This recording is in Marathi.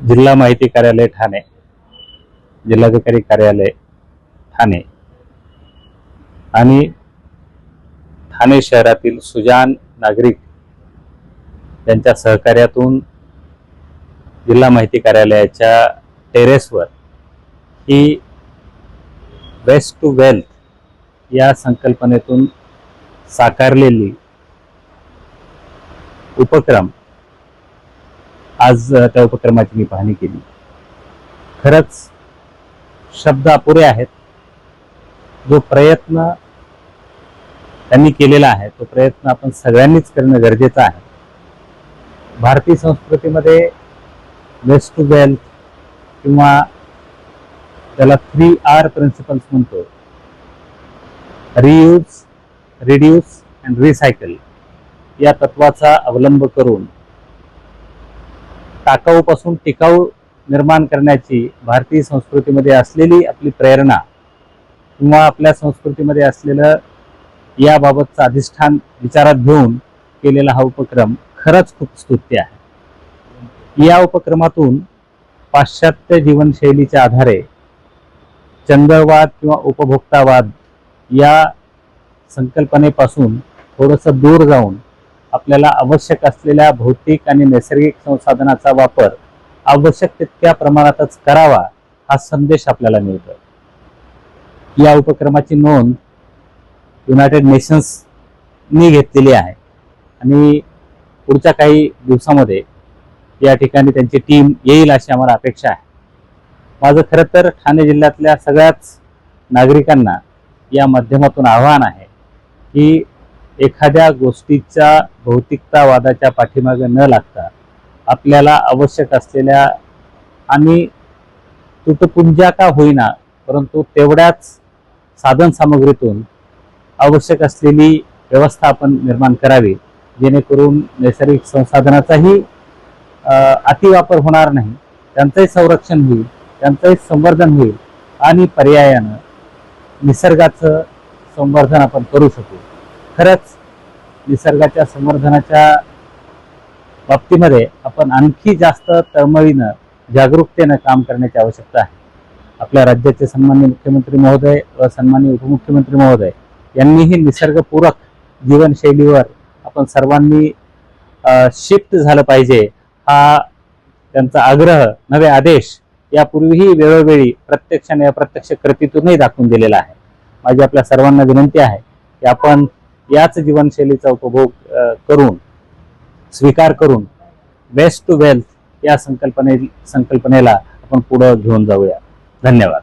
जिल्हा माहिती कार्यालय ठाणे. जिल्हाधिकारी कार्यालय ठाणे. आणि ठाणे शहरातील सुजान नागरिक यांच्या सहकार्यातून जिल्हा माहिती कार्यालयाच्या टेरेसवर ही वेस्ट टू वेल्थ या संकल्पनेतून साकारलेली उपक्रम आज त्या उपक्रमाची मी पाहणी केली. खरंच शब्द अपुरे आहेत. जो प्रयत्न त्यांनी केलेला आहे तो प्रयत्न आपण सगळ्यांनीच करणं गरजेचं आहे. भारतीय संस्कृतीमध्ये वेस्ट टू वेल्थ किंवा त्याला थ्री आर प्रिन्सिपल्स म्हणतो. रियूज रिड्यूस अँड रिसायकल या तत्वाचा अवलंब करून टाकाऊपासून टिकाऊ निर्माण करण्याची भारतीय संस्कृतीमध्ये असलेली आपली प्रेरणा किंवा आपल्या संस्कृतीमध्ये असलेलं याबाबतचं अधिष्ठान विचारात घेऊन केलेला हा उपक्रम खरंच खूप स्तुत्य आहे. या उपक्रमातून पाश्चात्य जीवनशैलीच्या आधारे चंगळवाद किंवा उपभोक्तावाद या संकल्पनेपासून थोडंसं दूर जाऊन आपल्याला आवश्यक असलेल्या भौतिक आणि नैसर्गिक संसाधनाचा वापर आवश्यक तितक्या प्रमाणातच करावा हा संदेश आपल्याला मिळतो या उपक्रमाची नोंद युनायटेड नेशन्सनी घेतलेली आहे. आणि पुढच्या काही दिवसामध्ये या ठिकाणी त्यांची टीम येईल अशी आम्हाला अपेक्षा आहे. माझं खरं तर ठाणे जिल्ह्यातल्या सगळ्याच नागरिकांना या माध्यमातून आव्हान आहे की एखाद्या गोष्टीच्या भौतिकतावादाच्या पाठीमागे न लागता आपल्याला आवश्यक असलेल्या आणि तुटपुंजा का होईना परंतु तेवढ्याच साधनसामग्रीतून आवश्यक असलेली व्यवस्था आपण निर्माण करावी जेणेकरून नैसर्गिक संसाधनाचाही अतिवापर होणार नाही. त्यांचंही संरक्षण होईल त्यांचंही संवर्धन होईल आणि पर्यायानं निसर्गाचं संवर्धन आपण करू शकू. खरंच निसर्गाच्या संवर्धनाच्या बाबतीमध्ये आपण आणखी जास्त तळमळीनं जागरूकतेनं काम करण्याची आवश्यकता आहे. आपल्या राज्याचे सन्मान्य मुख्यमंत्री महोदय व सन्मान्य उपमुख्यमंत्री महोदय यांनीही निसर्गपूरक जीवनशैलीवर आपण सर्वांनी शिफ्ट झालं पाहिजे हा त्यांचा आग्रह नवे आदेश यापूर्वीही वेळोवेळी प्रत्यक्ष आणि अप्रत्यक्ष कृतीतूनही दाखवून दिलेला आहे. माझी आपल्या सर्वांना विनंती आहे की आपण याच जीवनशैलीचा उपभोग करून स्वीकार करून बेस्ट टू वेल्थ या संकल्पने संकल्पनेला आपण पुढं घेऊन जाऊया. धन्यवाद.